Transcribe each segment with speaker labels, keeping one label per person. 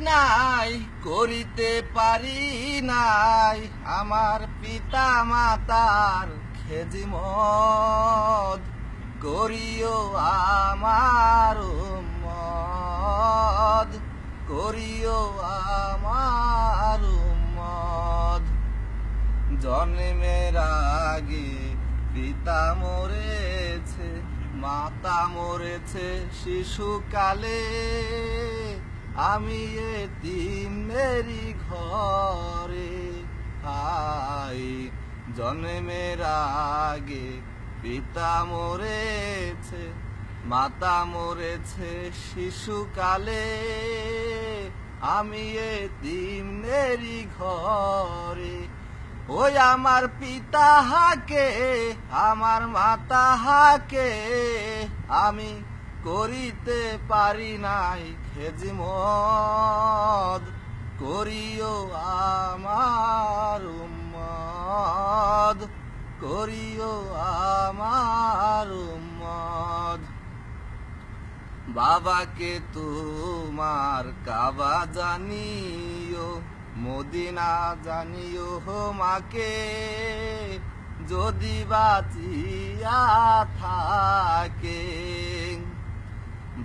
Speaker 1: নাই, করিতে পারি নাই। আমার পিতা মাতার খেজিমত করিও আমার মদ করিও আমার মদ জন্মের আগে পিতা মরেছে, মাতা মরেছে, শিশুকালে আমি এতিমেরি ঘরে হাই জন্মের আগে পিতা মরেছে, মাতা মরেছে শিশুকালে। আমি এ এতিমেরি ঘরে, ওই আমার পিতা হাকে, আমার মাতা হাকে। আমি করিতে পারি নাই খেজিমদ করিও আমার উম্মদ, করিও আমার উম্মদ। বাবাকে তোমার কাবা জানিও, মদিনা জানিও মাকে, যদি বাঁচিয়া থাকে।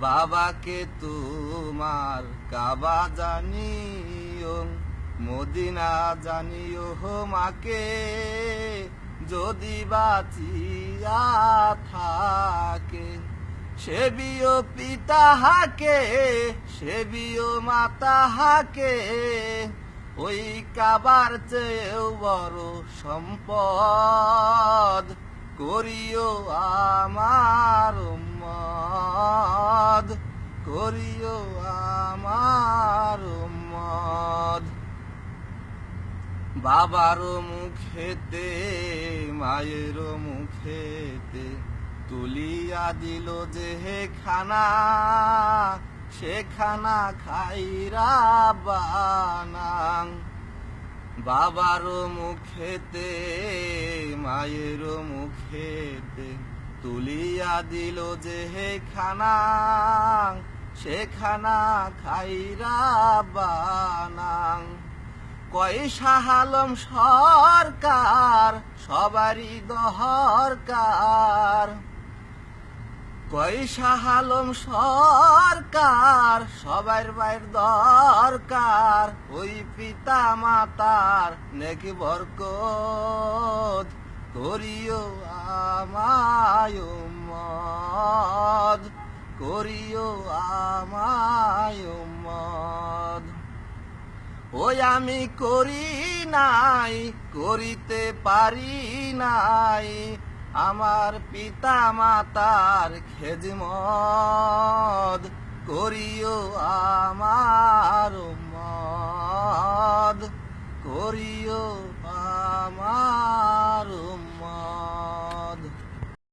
Speaker 1: বাবাকে তোমার কাবা জানিও, মদিনা জানিও মাকে। যদি বাঁচিয়া থাকে সেবিও পিতা হাকে সেবিও মাতা হাকে। ওই কাবার চেয়েও বড় সম্পদ করিও আমার করিও আমার মদ। বাবার মুখেতে মায়েরও মুখেতে তুলিয়া দিল যে খানা সে খানা খাইরা বানাং। বাবার মুখেতে মায়েরও মুখেতে তুলিয়া দিল যে হে খানা সে খানা খাইরা বানাং। কয় শাহালম সরকার, সবারই দহরকার কয় শাহালম সরকার, সবার বাইর দরকার। ওই পিতা মাতার নেকি বরকত। করিও আমায় মদ, করিও আমায় মদ। ওই আমি করি নাই, করিতে পারি নাই, আমার পিতা মাতার খেজমদ, করিও আমার মদ, করিও আমার মদ